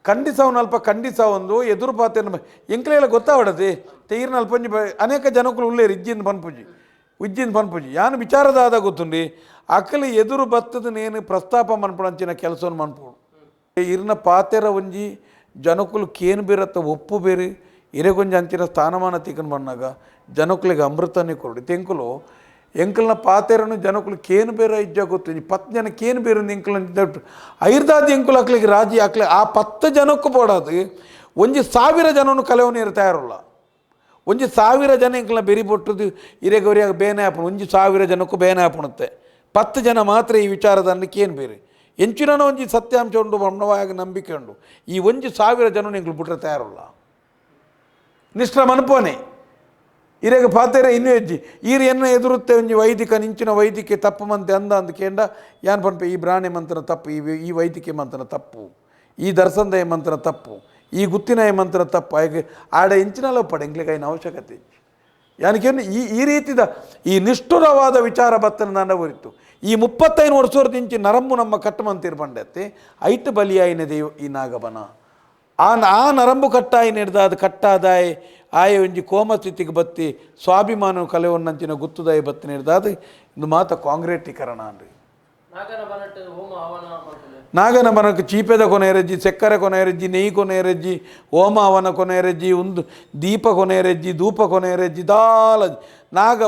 ಖಂಡಿಸಾವು ನಲ್ಪ ಖಂಡಿಸ ಒಂದು ಎದುರು ಪಾತೇನ ಎಂಕ್ಲೆಲ್ಲ ಗೊತ್ತಾವಡದೆ ತೀರ್ ನಲ್ಪಂಜಿ ಬ- ಅನೇಕ ಜನಕ್ಕಳು ಉಳ್ಳೇರಿ ಇಜ್ಜಿಂದ ಪನ್ಪುಜಿ ಉಜ್ಜಿಂದ ಪನ್ಪುಜಿ ಯಾನು ವಿಚಾರದಾದ ಗೊತ್ತುಂಡಿ ಅಕಲು ಎದುರು ಬತ್ತದ ನೇನು ಪ್ರಸ್ತಾಪ ಮನ್ಪುಣಂಚಿನ ಕೆಲಸವನ್ನು ಮನ್ಪುಡು ಇರ್ನ ಪಾತೆರ ಒಂಜಿ ಜನಕುಲು ಕೇನು ಬೀರತ್ತ ಒಪ್ಪು ಬೇರೆ, ಇರೆಗೊಂಜಿ ಅಂಚಿನ ಸ್ಥಾನಮಾನ ತಿಕ್ಕನ್ ಬಣ್ಣಾಗ ಜನಕುಲಿಗೆ ಅಮೃತನೇ ಕೊರಡಿ ತೆಂಕುಲು ಎಂಕಲ್ನ ಪಾತೆರನು ಜನಕುಲು ಕೇನು ಬೇರೆ ಇಜ್ಜ ಗೊತ್ತು. ಪತ್ ಜನ ಕೇನು ಬೇರೆ ಎಂಕಲ್ ಐರ್ದಾದ ಎಂಕುಲು ಅಕ್ಲಿಗೆ ರಾಜಿ ಅಕ್ಲೆ ಆ ಪತ್ತು ಜನಕ್ಕೂ ಪೋಡಾದು. ಒಂಜಿ ಸಾವಿರ ಜನನು ಕಲೆವನು ಇರ ತಯಾರಲ್ಲ. ಒಂಜಿ ಸಾವಿರ ಜನ ಎಂಕಲ್ನ ಬೆರಿ ಬೊಟ್ಟದು ಇರೆಗೌರಿಯಾಗ ಬೇನೆ ಹಾಪಣ ಒಂಜಿ ಸಾವಿರ ಜನಕ್ಕೂ ಬೇನೆ ಆಪುನತೆ ಪತ್ತು ಜನ ಮಾತ್ರ ಈ ವಿಚಾರದಲ್ಲಿ ಕೇನು ಬೇರೆ. ಎಂಚಿನ ಒಂಜಿ ಸತ್ಯಾಂಶ ಉಂಡು ಬಣ್ಣವಾಗಿ ನಂಬಿಕೆ ಉಂಡು. ಈ ಒಂಜಿ ಸಾವಿರ ಜನ ನಿಂಗಳು ಬಿಟ್ರೆ ತಯಾರಲ್ಲ. ನಿಷ್ಠ ಮನ್ಪೋನೆ ಇರೆಗೆ ಪಾತೆರೆ ಇನ್ನೂ ಹೆಜ್ಜಿ. ಈರು ಎನ್ನ ಎದುರುತ್ತೆ ಒಂಜಿ ವೈದಿಕ, ನಿಂಚಿನ ವೈದಿಕೆ ತಪ್ಪು ಮಂತೆ ಅಂದ ಅಂದ ಕೇಂಡ, ಯಾನ್ ಪನ್ಪೆ, ಈ ಬ್ರಾಣಿ ಮಂತ್ರ ತಪ್ಪು, ಈ ಈ ವೈದಿಕೆ ಮಂತ್ರ ತಪ್ಪು, ಈ ದರ್ಶನದ ಮಂತ್ರ ತಪ್ಪು, ಈ ಗುತ್ತಿನ ಮಂತ್ರ ತಪ್ಪು, ಹಾಗೆ ಆಡ ಎಂಚಿನಲ್ಲ ಪಡೆ ಎಂಗ್ಲಿಗೆ ಐನ ಅವಶ್ಯಕತೆ. ಯಾನಕೇನು ಈ ಈ ರೀತಿದ, ಈ ನಿಷ್ಠುರವಾದ ವಿಚಾರ ಬತ್ತನ ನನ್ನ ಬರಿತು ಈ ಮುಪ್ಪತ್ತೈದು ವರ್ಷದ ನರಂಬು ನರಮ್ಮು ನಮ್ಮ ಕಟ್ಟಮಂತಿರ್ ಬಂಡತ್ತೆ ಐಟ್ ಬಲಿಯಾಯಿನ ದೇವ ಈ ನಾಗಬನ. ಆ ಆ ನರಂಬು ಕಟ್ಟಾಯಿ ಹಿಡ್ದ ಅದು ಕಟ್ಟಾದಾಯ ಆಯ ಒಂಜಿ ಕೋಮ ಸ್ಥಿತಿಗೆ ಬತ್ತಿ ಸ್ವಾಭಿಮಾನ ಕಲೆವನ್ನಂಚಿನ ಗುತ್ತುದಾಯಿ ಬತ್ತಿ ಹಿಡ್ದಾದ ಇದು ಮಾತ ಕಾಂಗ್ರೇಟೀಕರಣ ಅನ್ರಿ. ನಾಗನ ಬನಕ್ಕೆ ಹವನ ಚೀಪೆದ ಕೊನೆಯರಜ್ಜಿ ಸಕ್ಕರೆ ಕೊನೆಯರಜ್ಜಿ ನೆಯ್ ಕೊನೆಯರಜ್ಜಿ ಹೋಮ ಅವನ ಕೊನೆಯರಜ್ಜಿ ಒಂದು ದೀಪ ಕೊನೆಯರಜ್ಜಿ ಧೂಪ ಕೊನೆಯರಜ್ಜಿ ದಾಲ ನಾಗ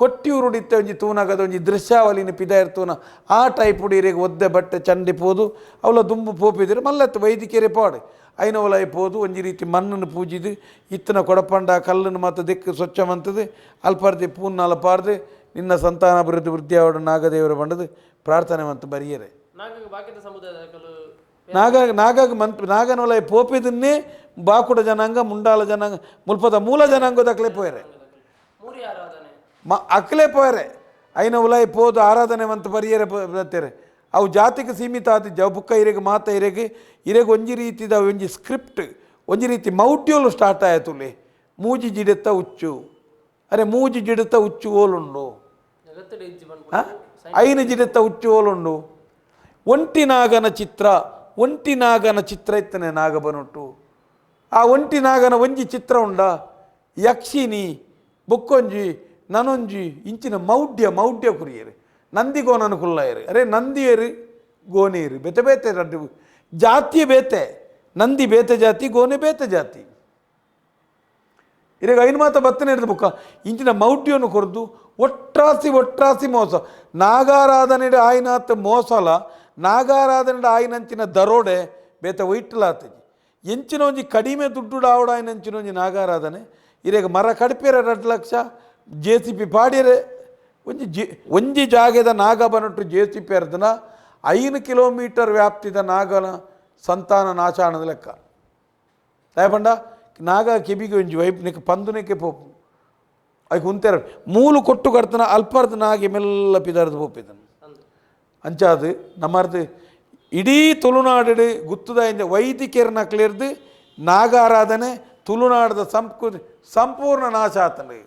ಬನಕೀರಿ ಕೊಟ್ಟಿಯೂರುಡಿತ್ತೆ ಒಂಜಿ ತೂನಗದ ಒಂಜಿ ದೃಶ್ಯಾವಲಿನ ಪಿದ ಇರ್ತೂನ ಆ ಟೈಪ್ ಉಡೀರಿಗೆ ಒದ್ದೆ ಬಟ್ಟೆ ಚಂಡಿ ಪೋದು ಅವಳ ದುಂಬು ಪೋಪಿದ್ರೆ ಮಲ್ಲತ್ತು ವೈದ್ಯಕೀಯ ಪಾಡು. ಐನವಲ ಪೋದು ಒಂಜಿ ರೀತಿ ಮಣ್ಣನ್ನು ಪೂಜಿದು ಇತ್ತನ ಕೊಡಪಂಡ ಕಲ್ಲನ್ನು ಮತ್ತು ದಿಕ್ಕು ಸ್ವಚ್ಛ ಮಂತದೆ ಅಲ್ಪಾರ್ದೆ ಪೂರ್ಣ ಅಲ್ಪಾರ್ದೆ ನಿನ್ನ ಸಂತಾನಾಭಿವೃದ್ಧಿ ವೃದ್ಧಿ ಆವಡ ನಾಗದೇವರ ಬಂಡದು ಪ್ರಾರ್ಥನೆ ಮತ್ತು ಬರಿಯರೆ. ನಾಗ ನಾಗಾಗ ಮಂತ್ ನಾಗನೊಲಯ ಪೋಪಿದನ್ನೇ ಬಾಕುಡ ಜನಾಂಗ ಮುಂಡಾಲ ಜನಾಂಗ ಮುಲ್ಪದ ಮೂಲ ಜನಾಂಗದಕ್ಲೆ ಪೋಯರೆ. ಮ ಅಕ್ಲೆ ಪೋರೆ ಐನ ಉಲಾಯಿ ಪೋದು ಆರಾಧನೆ ಅಂತ ಪರಿಯರೆ ಬರ್ತಾರೆ ಅವು ಜಾತಿಗೆ ಸೀಮಿತ ಆದ ಅವು ಬುಕ್ಕ ಇರೆಗೆ ಮಾತ ಇರೆಗೆ ಇರೆಗೆ ಒಂಜಿ ರೀತಿದ ಒಂಜಿ ಸ್ಕ್ರಿಪ್ಟ್ ಒಂಜಿ ರೀತಿ ಮೌಡ್ಯೋಲು ಸ್ಟಾರ್ಟ್ ಆಯಿತುಲೆ ಮೂಜಿ ಜಿಡೆತ್ತ ಉಚ್ಚು. ಅರೆ ಮೂಜಿ ಜಿಡೆತ್ತ ಉಚ್ಚು ಓಲುಂಡು? ಐನ ಜಿಡೆತ್ತ ಉಚ್ಚು ಓಲುಂಡು. ಒಂಟಿ ನಾಗನ ಚಿತ್ರ ಒಂಟಿ ನಾಗನ ಚಿತ್ರ ಇತ್ತನೆ ನಾಗ ಬನುಟ್ಟು ಆ ಒಂಟಿ ನಾಗನ ಒಂಜಿ ಚಿತ್ರ ಉಂಡ ಯಕ್ಷಿನಿ ಬೊಕ್ಕೊಂಜಿ ನನೊಂಜಿ ಇಂಚಿನ ಮೌಢ್ಯ ಮೌಢ್ಯ ಕುರಿಯರು. ನಂದಿ ಗೋನನ ಕುಲ್ಲಾಯರು ಅರೆ ನಂದಿಯರು, ಗೋನೇರು. ಬೇತೆ ಬೇತೆ ರಡ್ಡು ಜಾತಿ ಬೇತೆ. ನಂದಿ ಬೇತೆ ಜಾತಿ, ಗೋನೆ ಬೇತೆ ಜಾತಿ. ಇರಾಗ ಐನು ಮಾತ ಬತ್ತನೆ ಇರೋದು ಬುಕ್ಕ. ಇಂಚಿನ ಮೌಢ್ಯವನ್ನು ಕೊರದು ಒಟ್ರಾಸಿ ಒಟ್ರಾಸಿ ಮೋಸ. ನಾಗಾರಾಧನೆಡೆ ಆಯ್ನಾತ್ ಮೋಸಲ, ನಾಗಾರಾಧನೆಡೆ ಆಯ್ನಂಚಿನ ದರೋಡೆ ಬೇತ ಒಯ್ಟ್ಲಾತಜಿ ಎಂಚಿನ ಒಂಜಿ ಕಡಿಮೆ ದುಡ್ಡು ಆವಡ ಆಯ್ನಂಚಿನ ಒಂಜಿ ನಾಗಾರಾಧನೆ. ಇರಾಗ ಮರ ಕಡಿಪೆರ ಎರಡು ಲಕ್ಷ ಜೆ ಸಿ ಪಿ ಪಾಡಿರೆ ಒಂಜಿ ಜೆ, ಒಂಜಿ ಜಾಗದ ನಾಗ ಬನಟ್ಟು ಜೆ ಸಿ ಪಿ ಅರ್ಧನ ಐನು ಕಿಲೋಮೀಟರ್ ವ್ಯಾಪ್ತಿದ ನಾಗನ ಸಂತಾನ ನಾಶಾಣದ ಲೆಕ್ಕ. ದಯಪಂಡ ನಾಗ ಕೆಬಿಗೆ ಒಂಜಿ ವೈಪ್, ನಿಕ್ ಪಂದುನೆಕ್ಕೆ ಪೋಪು ಅಯ್ಕೆ ಉಂತೆರ. ಮೂಲು ಕೊಟ್ಟು ಕಡ್ತನ, ಅಲ್ಪರ್ದ ನಾಗೆ ಮೆಲ್ಲ ಪಿದರ್ದು ಪೋಪಿದನು. ಅಂಚಾದು, ನಮ್ಮರ್ದು ಇಡೀ ತುಳುನಾಡು ಗುತ್ತುದ ಇಂದ ನಕ್ಲಿರ್ದು ನಾಗಾರಾಧನೆ ತುಳುನಾಡದ ಸಂಸ್ಕೃತಿ ಸಂಪೂರ್ಣ ನಾಶ ಆತನು.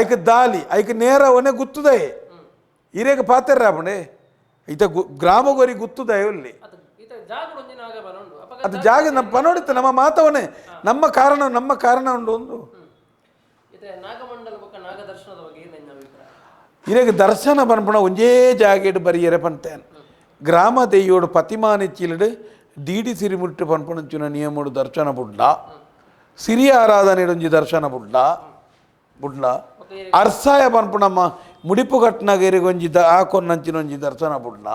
ಐಕ ದಾಲಿ ಐಕ ನೇರ ಒನೆ ಗುತ್ತುದೇ. ಇರೇಗ ಪಾತ್ರ ರಾಪಣೆ ಈತ ಗ್ರಾಮ ಗ್ರಾಮಗೋರಿ ಗುತ್ತುದೇ ಇಲ್ಲಿ ಅದು ಈತ ಜಾಗ ಒಂದಿನ ಆಗ ಬರೋಂಡು ಅದು ಜಾಗ ನಮ್ಮ ಮಾತವನೇ. ನಮ್ಮ ಕಾರಣ ನಮ್ಮ ಕಾರಣ ಉಂಡು ಒಂದು. ಈತ ನಾಗಮಂಡಲ ಬೊಕ್ಕ ನಾಗದರ್ಶನದ ಬಗ್ಗೆ ನಿನ್ನ ಅಭಿಪ್ರಾಯ? ಇರೆಗ್ ದರ್ಶನ ಬನ್ಪಣ ಒಂಜೇ ಜಾಗೆಡ್ ಬರಿಯರೆ ಪಂತೇನ್. ಗ್ರಾಮ ದೆಯ್ಯೋಡು ಪತಿಮಾನಿಚ್ಚಿಲಡು ದೀಡಿ ಸಿರಿಮುಟ್ಟು ಪನ್ಪುಣಂಚಿನ ನಿಯಮಡು ದರ್ಶನ ಬುಡ್ಡ ಸಿರಿಯ ಆರಾಧನೆ ಒಂಜಿ ದರ್ಶನ ಬುಡ್ಲ. ಬುಡ್ಲ? ಅರ್ಸಾಯ ಪನ್ಪುಣಮ್ಮ ಮುಡಿಪು ಕಟ್ನಾಗೇರಿಗೆ ಒಂಜಿ ದ ಆ ಒಂಜಿ ದರ್ಶನ ಬುಡ್ಲ?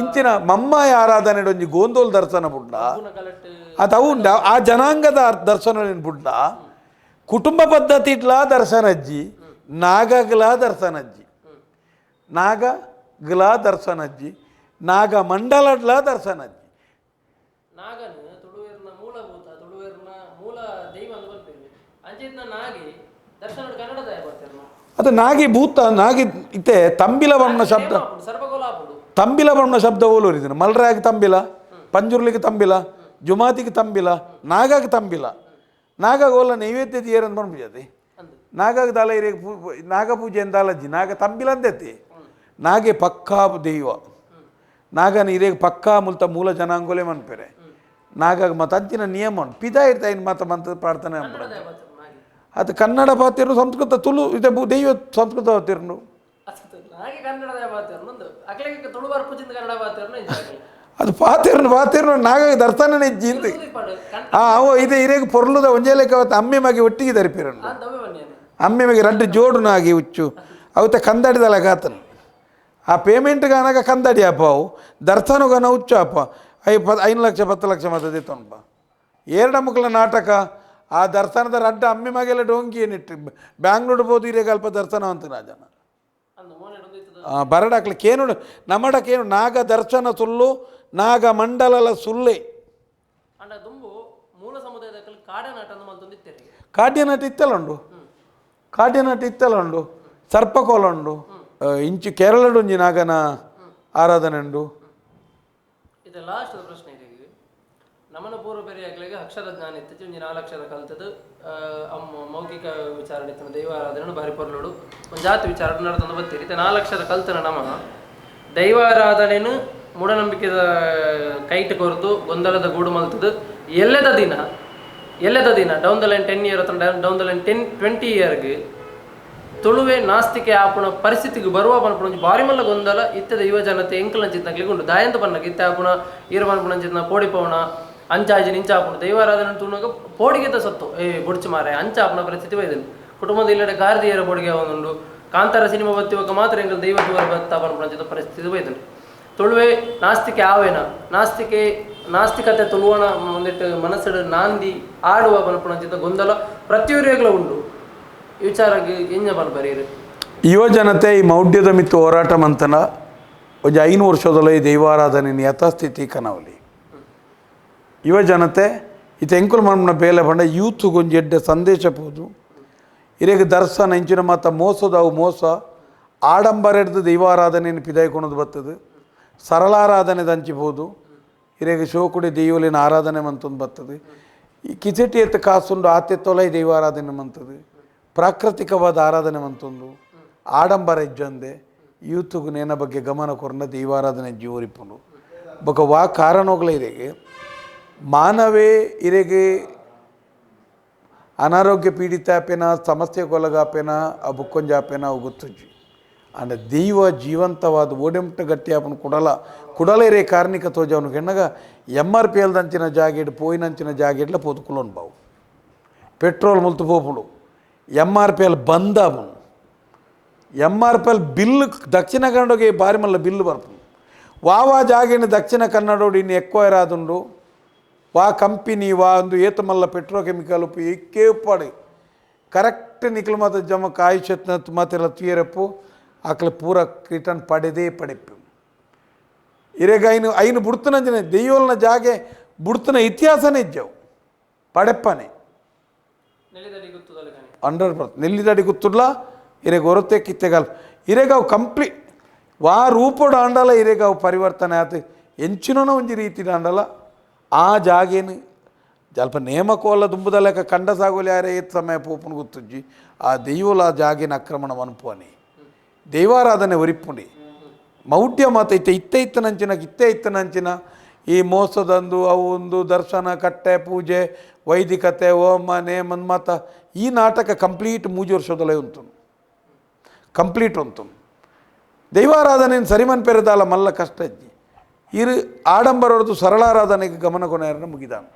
ಇಂಚಿನ ಮಮ್ಮಾಯ ಆರಾಧನೆ ಒಂಜಿ ಗೋಂದೋಲ್ ದರ್ಶನ ಬುಡ್ಲ ಅದು ಅವುಂಡ ಆ ಜನಾಂಗದ ದರ್ಶನ ಬುಡ್ಲ? ಕುಟುಂಬ ಪದ್ಧತಿ ಇಟ್ಲಾ ದರ್ಶನ ಅಜ್ಜಿ ನಾಗಗ್ಲಾ ದರ್ಶನ ಅಜ್ಜಿ ನಾಗ ಗ್ಲಾ ದರ್ಶನ ಅಜ್ಜಿ ನಾಗ ಮಂಡಲಡ್ಲ ದರ್ಶನ ಅಜ್ಜಿ ನಾಗನ ತುಳುವೇರ್ನ ಮೂಲಭೂತ ತುಳುವೇರ್ನ ಮೂಲ ದೈವ ಅಂತ ಬರ್ತೇವೆ. ಅಂಜಿದ್ನ ನಾಗಿ ಅದು ನಾಗಿ ಭೂತ ನಾಗಿ ಇತ್ತೆ ತಂಬಿಲ ವರ್ಣ ಶಬ್ದ. ತಂಬಿಲ ವರ್ಣ ಶಬ್ದ ಓಲೋರಿದ್ದೀನಿ ಮಲ್ರಾಗಿ ತಂಬಿಲ ಪಂಜುರ್ಲಿಗೆ ತಂಬಿಲ ಜುಮಾತಿಗೆ ತಂಬಿಲ ನಾಗಾಗ ತಂಬಿಲ. ನಾಗಾಗ ಓಲ ನೈವೇದ್ಯ ಏರಂತ ಮಾಡ್ಬಿಜತಿ ಅಂದು. ನಾಗಾಗ ದಾಲ ಇರೇ ನಾಗ ಪೂಜೆ ಅಲ್ಲಜ್ಜಿ ನಾಗ ತಂಬಿಲ ಅಂದೈತಿ. ನಾಗೆ ಪಕ್ಕಾ ದೈವ. ನಾಗನ ಇರೇಗ ಪಕ್ಕಾ ಮುಲ್ತ ಮೂಲ ಜನಾಂಗೋಲೆ ಮನ್ಪೇರೆ. ನಾಗಾಗ ಮತ ಅಂಚಿನ ನಿಯಮ ಪಿತಾ ಇರ್ತಾ ಮತ ಮಂತ್ರ ಪ್ರಾರ್ಥನೆ ನಾಗಿ ಅದು ಕನ್ನಡ ಪಾತಿರು ಸಂಸ್ಕೃತ ತುಳು ಇದೆ ಬು- ದೈವ ಸಂಸ್ಕೃತ ಪಾತಿರ್ನು ಅಸ್ತು ನಾಗಿ ಕನ್ನಡದ ಬರ್ತಾರೆ ನಂದು ಅಕ್ಲೆಗೆ ತುಳು ಬರ್ಪುಜಿಂದ ಕನ್ನಡ ಬರ್ತಾರೆ ಅದು ಪಾತಿರ್ನು ಪಾತಿರ್ನು ನಾಗಾಗ ದರ್ಶನನೇ ಇಜ್ಜಿ ಇಂದು ಪಾಡು ಕನ್ ಆ ಅವ ಇದೆ ಇರೇಗ ಪೊರ್ಲುದ ಒಂಜೇಲೆಕ್ಕ ಅವತ್ತು ಅಮ್ಮೆ ಮಗೆ ಒಟ್ಟಿಗೆ ದರಿಪಿರನು ಆ ದವ್ವೆ ಬನ್ನಿ ಅಮ್ಮೆ ಮಗೆ ರಡ್ಡು ಜೋಡು ನಾಗಿ ಉಚ್ಚು ಅವತ್ತ ಕಂದಡಿದಲ್ಲ ಗಾತನು ಆ ಪೇಮೆಂಟ್ ಗಾನಾಗ ಕಂದಡಿ ಅಪ್ಪ ಅವು ದರ್ಶನಗನ ಉಚ್ಚು ಅಪ್ಪ ಐ ಪ ಐದು ಲಕ್ಷ ಪತ್ತು ಲಕ್ಷ ಮತದಿ ತೊಂಬ ಎರಡ ಮಕ್ಕಳ ನಾಟಕ ಆ ದರ್ಶನದ ರಡ್ಡ ಅಮ್ಮಿ ಮಗೆಲ್ಲ ಡೋಂಕಿ ಏನಿಟ್ಟು ಬ್ಯಾಂಗ್ಳೂರು ಬೋದು ಅಲ್ಪ ದರ್ಶನ ಅಂತ ರಾಜನ ಬರಡಾಕ್ಲಿ ಕೇನು ನಮ್ಮಡಕೇನು ನಾಗ ದರ್ಶನ ಸುಳ್ಳು ನಾಗ ಮಂಡಲಲ ಸುಳ್ಳೆ. ಕಾಡ್ಯನಾಟ ಇತ್ತಲ್ಲ ಉಂಡು? ಕಾಡ್ಯನಟ ಇತ್ತಲ್ಲ ಉಂಡು? ಸರ್ಪಕೋಲ ಉಂಡು? ಇಂಚು ಕೇರಳಡುಂಜಿ ನಾಗನ ಆರಾಧನೆ ಉಂಡು ಇದು ಲಾಸ್ಟ್ ಪ್ರಶ್ನೆ ಇದೆ ಈಗ ನಮನ ಪೂರ್ವ ಪೆರಿಯಾಗ್ಲಿಗೆ ಅಕ್ಷರ ಜ್ಞಾನ ಇತ್ತು ಒಂಜಿ ಕಲ್ತದ್ದು ಅಮ್ಮ ಮೌಖಿಕ ವಿಚಾರ ಇತ್ತು. ದೈವಾರಾಧನೆ ಬಾರಿ ಪೊರ್ಲುಡು. ಒಂದು ಜಾತಿ ವಿಚಾರ ನಡೆದು ಬರ್ತೀರಿ. ಇತ್ತ ನಾಲ್ಕು ಅಕ್ಷರ ಕಲ್ತನ ನಮ ದೈವಾರಾಧನೆನು ಮೂಢನಂಬಿಕೆದ ಕೈಟ್ ಕೊರತು ಗೊಂದಲದ ಗೂಡು ಮಲ್ತದ್ದು. ಎಲ್ಲದ ದಿನ? ಎಲ್ಲದ ದಿನ? Down the line ten year ಅಥವಾ down the line ten twenty ಇಯರ್ಗೆ ತುಳುವೆ ನಾಸ್ತಿಕೆ ಆಪುನ ಪರಿಸ್ಥಿತಿಗೆ ಬರುವ ಪನ್ಪುಣ ಬಾರಿ ಮಲ್ಲ ಗೊಂದಲ ಇತ್ತದ ಯುವ ಜನತೆ ಎಂಕಲ್ ನಂಚಿತ್ನಕ್ಲಿಗೆ ಉಂಡು ದಾಯಂತ ಪನ್ನಗ ಇತ್ತೆ ಆಪುನ ಈರ ಪನ್ಪುಣ ಪೋಡಿ ಪವನ ಅಂಚಾಜಿ ನಿಂಚ ಆಪುಣ ದೈವಾರಾಧನೆ ತುಣಗ ಪೋಡಿಗೆತ ಸತ್ತು. ಏ, ಬುಡ್ಚು ಮಾರೆ ಅಂಚ ಆಪುಣ ಪರಿಸ್ಥಿತಿ ವೈದನು ಕುಟುಂಬದ ಇಲ್ಲಡೆ ಗಾರ್ದಿಯರ ಬೋಡಿಗೆ ಅವನುಂಡು ಕಾಂತಾರ ಸಿನಿಮಾ ಬತ್ತಿವಾಗ ಮಾತ್ರ ಎಂಗಲ್ ದೈವ ದೂರ ಬತ್ತಾಪನ ಪರಿಸ್ಥಿತಿ ವೈದನು ತುಳುವೆ ನಾಸ್ತಿಕೆ ಆವೇನ? ನಾಸ್ತಿಕೆ, ನಾಸ್ತಿಕತೆ ತುಳುವಣ ಒಂದಿಟ್ಟು ಮನಸ್ಸಿಡ ನಾಂದಿ ಆಡುವ ಪನ್ಪುಣ ಅಂಚಿತ ಗೊಂದಲ ಪ್ರತಿಯೊರಿಯಾಗಲೂ ಉಂಡು. ವಿಚಾರ ಎಂಜ ಬರೀರಿ. ಯುವ ಜನತೆ, ಈ ಮೌಢ್ಯದ ಮಿತ್ತು ಹೋರಾಟ ಮಂತನ ಒಂಜಿ ಐನು ವರ್ಷದಲ್ಲಿ ಈ ದೈವಾರಾಧನೆ ಯಥಾಸ್ಥಿತಿ ಕನವಲಿ. ಯುವ ಜನತೆ ಇತ ಎಂಕುಲು ಮನ್ಪುನ ಬೇಲೆ ಪಂಡ ಯೂತ್ ಗೊಂಜಿ ಎಡ್ಡೆ ಸಂದೇಶ ಪೋದು. ಇರೇಗ ದರ್ಶನ ಇಂಚಿನ ಮಾತ ಮೋಸದವು ಮೋಸ. ಆಡಂಬರ ಹಿಡ್ದು ದೈವಾರಾಧನೆಯನ್ನು ಪಿದಾಯ್ಕೊಳೋದು ಸರಳ ಸರಳಾರಾಧನೆ ದಂಚಿಬೋದು ಇರೇಗ ಶೋಕುಡಿ ದೇವಲಿನ ಆರಾಧನೆ ಮಂತೊಂದು ಬರ್ತದೆ ಈ ಕಿಚಟಿ ಎತ್ತ ಕಾಸುಂಡು ಆತೆ ತೊಲೈ ದೈವಾರಾಧನೆ ಮಂತದು. ಪ್ರಾಕೃತಿಕವಾದ ಆರಾಧನೆ ಮಂತೊಂದು. ಆಡಂಬರ ಇಜ್ಜಂದೆ ಯೂತ್ಗೂ ನೇನ ಬಗ್ಗೆ ಗಮನ ಕೊರನ ದೈವಾರಾಧನೆ ಜೀವರಿಪ್ಪನು ಬೊಕ ವಾ ಕಾರಣಗಳ ಮಾನವೇ ಇರೆಗೆ ಅನಾರೋಗ್ಯ ಪೀಡಿತಾಪೇನ ಸಮಸ್ಯೆಗೊಳಗಾಪೇನ ಆ ಬುಕ್ಕೊಂಜಾಪೇನ ಅವು ಗೊತ್ತುಜ್ಜಿ ಅಂದ ದೈವ ಜೀವಂತವಾದ ಓಡೆಮುಟ್ಟ ಗಟ್ಟಿಯಾಪನ ಕೊಡಲ ಕೊಡಲೇರೇ ಕಾರ್ಮಿಕ ತೋಜ ಅವನು ಹೆಣ್ಣಗ ಎಮ್ ಆರ್ ಪಿ ಎಲ್ದಂಚಿನ ಜಾಗೆಡ್ ಪೋಯಿನಂಚಿನ ಜಾಗೆಡ್ಲ పోతుకులోను బావు పెట్రోల్ ముల్తుపోపుడు ఎంఆర్పిఎల్ బందాము ఎంఆర్పిఎల్ బిల్లు దక్షిణ కన్నడకి బారి మళ్ళీ బిల్లు పరపు వావా జాగిన దక్షిణ కన్నడోడు ఇన్ని ఎక్కువ రాదుండు ವಾ కంపెనీ ವಾ ಒಂದು ಏತ ಮಲ್ಲ ಪೆಟ್ರೋಕೆಮಿಕಲ್ ಉಪ್ಪು ಏಕೆ ಪಡೆ ಕರೆಕ್ಟ್ ನಿಖಲ್ ಮಾತ ಜಮ ಕಾಯಿಷತ್ನ ಮಾತೆಲ್ಲ ತುಯರಪ್ಪು ಆಕಲ ಪೂರ ಕೀಟನ್ ಪಡೆದೇ ಪಡೆಪ್ಪು. ಇರೇಗ ಐನು ಐನು ಬುಡ್ತನಂಜನೆ ದೆಯ್ಯೋಲ್ನ ಜಾಗೆ ಬುಡ್ತನ ಇತಿಹಾಸನೇ ಇಜ್ಜವು. ಪಡೆಪ್ಪನೆ. Under percent ನೆಲ್ಲಿದಡಿ ಗೊತ್ತುಡ್ಲ? ಇರೇಗ ಹೊರತೆ ಕಿತ್ತೆಗಲ್. ಇರೇಗ ಅವು ಕಂಪ್ಲೀಟ್ ವಾ ರೂಪೋಡು ಆಂಡಲ ಇರೇಗ ಅವು ಪರಿವರ್ತನೆ ಆತು. ಎಂಚಿನೋ ಒಂಜಿ ರೀತಿನ ಆಂಡಲ? ಆ ಜಾಗೇನು ಸ್ವಲ್ಪ ನೇಮಕೋಲ ದುಂಬುದ ಲೆಕ್ಕ ಕಂಡ ಸಾಗೋಲಿ ಯಾರೇ ಏತ್ ಸಮಯ ಪೋಪುನು ಗೊತ್ತುಜ್ಜಿ ಆ ದೈವಲ ಆ ಜಾಗೇನ ಆಕ್ರಮಣ ಅನುಪವನಿ ದೈವಾರಾಧನೆ ಒರಿಪ್ಪುಂಡಿ ಮೌಢ್ಯ ಮಾತ ಇತ್ತೆ ಇತ್ತೆ ಇತ್ತನಂಚಿನ ಇತ್ತೆ ಇತ್ತನಂಚಿನ ಈ ಮೋಸದಂದು ಅವು ಒಂದು ದರ್ಶನ ಕಟ್ಟೆ ಪೂಜೆ ವೈದಿಕತೆ ಹೋಮ ನೇಮನ್ ಮಾತ ಈ ನಾಟಕ ಕಂಪ್ಲೀಟ್ ಮೂಜು ವರ್ಷದಲ್ಲೇ ಉಂಟು ಕಂಪ್ಲೀಟ್ ಉಂಟು ದೈವಾರಾಧನೆಯನ್ನು ಸರಿಮನ್ ಪೆರೆದಾಲ ಮಲ್ಲ ಕಷ್ಟ ಇಜ್ಜಿ ಇರು ಆಡಂಬರ ಹೊಡೆದು ಸರಳಾರಾಧನೆಗೆ ಗಮನ ಕೊನೆಯರನ್ನು ಮುಗಿದಾನು